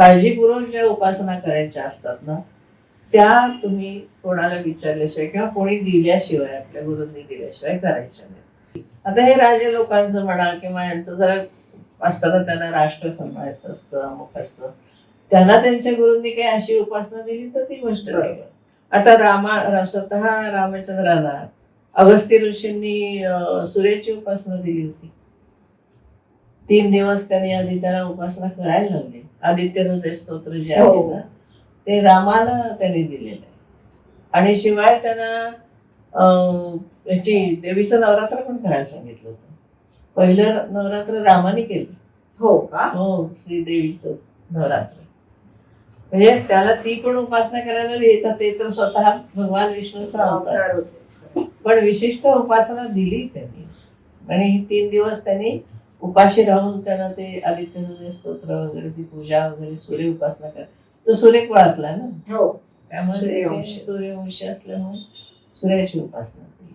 काळजीपूर्वक ज्या उपासना करायच्या असतात ना त्या तुम्ही कोणाला विचारल्याशिवाय किंवा कोणी दिल्याशिवाय आपल्या गुरूंनी दिल्याशिवाय करायच्या नाही आता हे राजे लोकांचं म्हणा किंवा यांचं जरा असताना त्यांना राष्ट्र सांभाळायचं असतं अमुक असतं. त्यांना त्यांच्या गुरूंनी काही अशी उपासना दिली तर ती गोष्ट आता रामा स्वतः रामचंद्राला अगस्त्य ऋषींनी सूर्याची उपासना दिली होती. तीन दिवस त्यांनी आधी त्याला उपासना करायला लावली. आदित्य हृदय स्तोत्र जे आहे हो. ना ते रामाला त्यांनी दिलेलं आहे. आणि शिवाय त्यांना याची देवीचं नवरात्र पण करायला सांगितलं होतं. पहिलं नवरात्र रामाने केलं. हो का? हो श्रीदेवीचं नवरात्र. म्हणजे त्याला ती पण उपासना करायला येतात ते तर स्वतः भगवान विष्णूचा अवतार होते. पण विशिष्ट उपासना दिली त्यांनी. आणि तीन दिवस त्यांनी उपाशी राहून त्यांना ते आदित्य स्तोत्र वगैरे ती पूजा वगैरे सूर्य उपासना कर तो सूर्य कुळातला ना? हो. त्यामुळे. सूर्यवंशी. असल्यामुळे सूर्याची उपासना केली